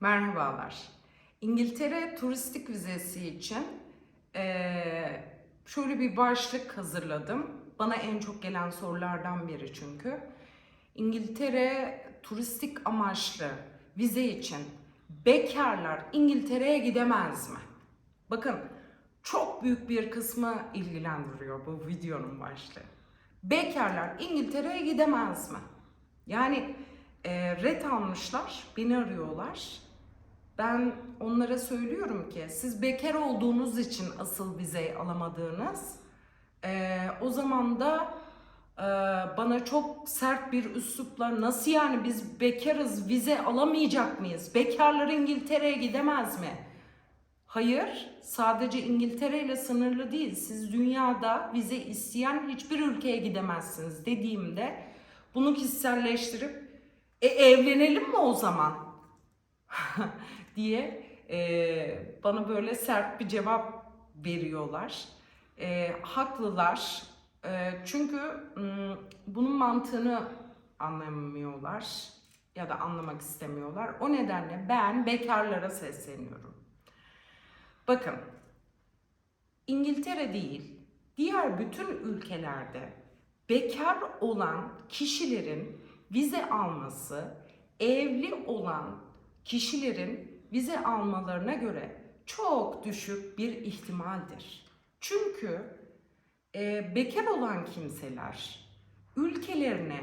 Merhabalar. İngiltere turistik vizesi için eee, şöyle bir başlık hazırladım. Bana en çok gelen sorulardan biri çünkü. İngiltere turistik amaçlı vize için bekarlar İngiltere'ye gidemez mi? Bakın çok büyük bir kısmı ilgilendiriyor bu videonun başlığı. Bekarlar İngiltere'ye gidemez mi? Yani e, red almışlar, beni arıyorlar. Ben onlara söylüyorum ki siz bekar olduğunuz için asıl vizeyi alamadığınız. e, o zaman da e, bana çok sert bir üslupla nasıl yani biz bekarız vize alamayacak mıyız? Bekarlar İngiltere'ye gidemez mi? Hayır, sadece İngiltere ile sınırlı değil. Siz dünyada vize isteyen hiçbir ülkeye gidemezsiniz dediğimde bunu kişiselleştirip e, evlenelim mi o zaman diye e, bana böyle sert bir cevap veriyorlar. E, haklılar. E, çünkü m, bunun mantığını anlamıyorlar ya da anlamak istemiyorlar. O nedenle ben bekarlara sesleniyorum. Bakın, İngiltere değil, diğer bütün ülkelerde bekar olan kişilerin vize alması, evli olan kişilerin vize almalarına göre çok düşük bir ihtimaldir. Çünkü e, bekar olan kimseler ülkelerine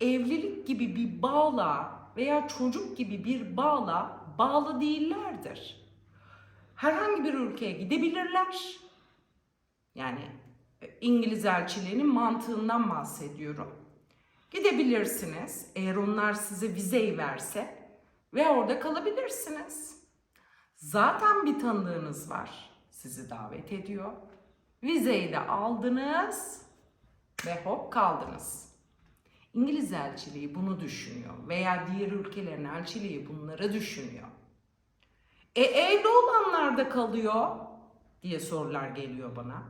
evlilik gibi bir bağla veya çocuk gibi bir bağla bağlı değillerdir herhangi bir ülkeye gidebilirler. Yani e, İngiliz elçiliğinin mantığından bahsediyorum. Gidebilirsiniz eğer onlar size vizeyi verse ve orada kalabilirsiniz. Zaten bir tanıdığınız var. Sizi davet ediyor. Vizeyi de aldınız ve hop kaldınız. İngiliz elçiliği bunu düşünüyor veya diğer ülkelerin elçiliği bunları düşünüyor. E evli olanlar da kalıyor diye sorular geliyor bana.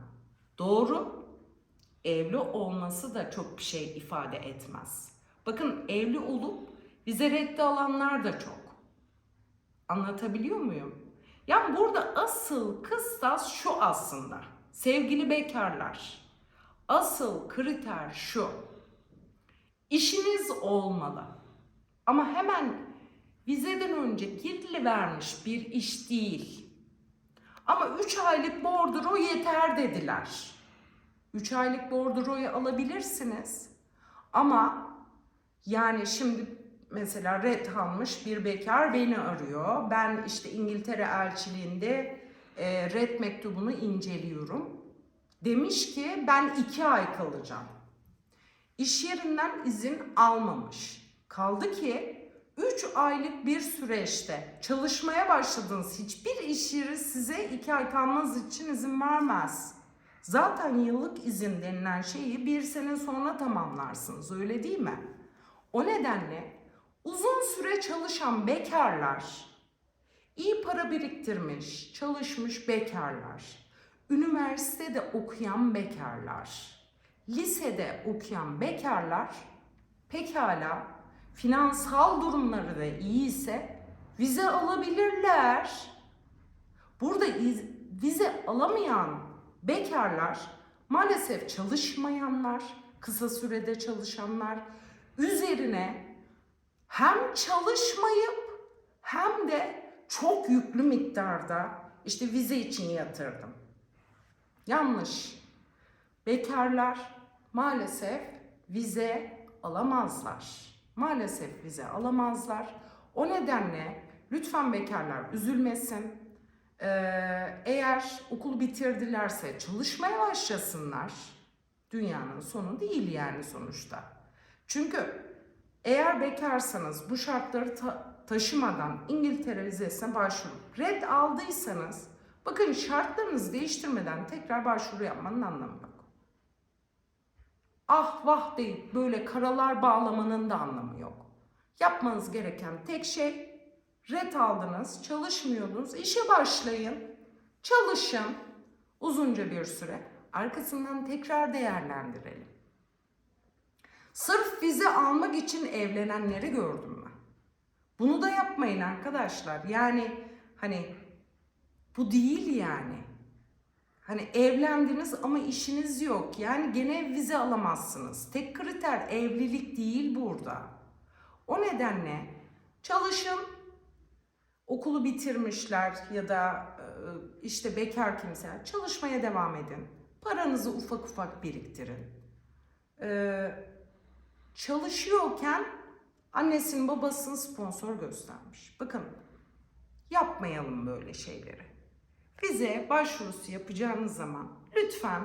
Doğru. Evli olması da çok bir şey ifade etmez. Bakın evli olup vize reddi alanlar da çok. Anlatabiliyor muyum? Yani burada asıl kıstas şu aslında. Sevgili bekarlar. Asıl kriter şu. İşiniz olmalı. Ama hemen vizeden önce girili vermiş bir iş değil. Ama 3 aylık bordro yeter dediler. 3 aylık bordroyu alabilirsiniz. Ama yani şimdi mesela red almış bir bekar beni arıyor. Ben işte İngiltere elçiliğinde e, red mektubunu inceliyorum. Demiş ki ben 2 ay kalacağım. İş yerinden izin almamış. Kaldı ki 3 aylık bir süreçte çalışmaya başladığınız hiçbir iş yeri size 2 ay kalmanız için izin vermez. Zaten yıllık izin denilen şeyi bir sene sonra tamamlarsınız öyle değil mi? O nedenle uzun süre çalışan bekarlar, iyi para biriktirmiş, çalışmış bekarlar, üniversitede okuyan bekarlar, lisede okuyan bekarlar pekala finansal durumları da iyi ise vize alabilirler. Burada iz- vize alamayan bekarlar maalesef çalışmayanlar, kısa sürede çalışanlar üzerine hem çalışmayıp hem de çok yüklü miktarda işte vize için yatırdım. Yanlış. Bekarlar maalesef vize alamazlar. Maalesef vize alamazlar. O nedenle lütfen bekarlar üzülmesin. Ee, eğer okulu bitirdilerse çalışmaya başlasınlar. Dünyanın sonu değil yani sonuçta. Çünkü eğer bekarsanız bu şartları ta- taşımadan İngiltere vizesine başvurup red aldıysanız bakın şartlarınızı değiştirmeden tekrar başvuru yapmanın anlamı yok. Ah vah deyip böyle karalar bağlamanın da anlamı yok. Yapmanız gereken tek şey red aldınız, çalışmıyordunuz, işe başlayın, çalışın uzunca bir süre. Arkasından tekrar değerlendirelim. Sırf vize almak için evlenenleri gördüm ben. Bunu da yapmayın arkadaşlar. Yani hani bu değil yani. Hani evlendiniz ama işiniz yok. Yani gene vize alamazsınız. Tek kriter evlilik değil burada. O nedenle çalışın. Okulu bitirmişler ya da e, işte bekar kimseler çalışmaya devam edin. Paranızı ufak ufak biriktirin. Ee, çalışıyorken annesinin babasını sponsor göstermiş. Bakın yapmayalım böyle şeyleri. Bize başvurusu yapacağınız zaman lütfen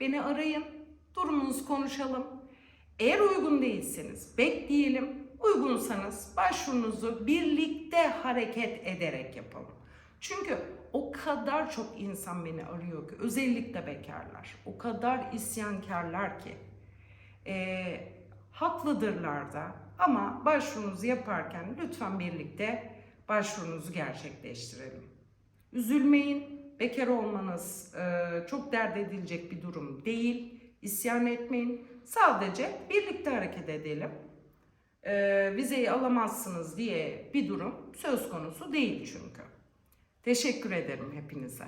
beni arayın, durumunuzu konuşalım. Eğer uygun değilseniz bekleyelim, uygunsanız başvurunuzu birlikte hareket ederek yapalım. Çünkü o kadar çok insan beni arıyor ki, özellikle bekarlar, o kadar isyankarlar ki. Ee, haklıdırlar da ama başvurunuzu yaparken lütfen birlikte başvurunuzu gerçekleştirelim. Üzülmeyin. Bekar olmanız e, çok dert edilecek bir durum değil. İsyan etmeyin. Sadece birlikte hareket edelim. E, vizeyi alamazsınız diye bir durum söz konusu değil çünkü. Teşekkür ederim hepinize.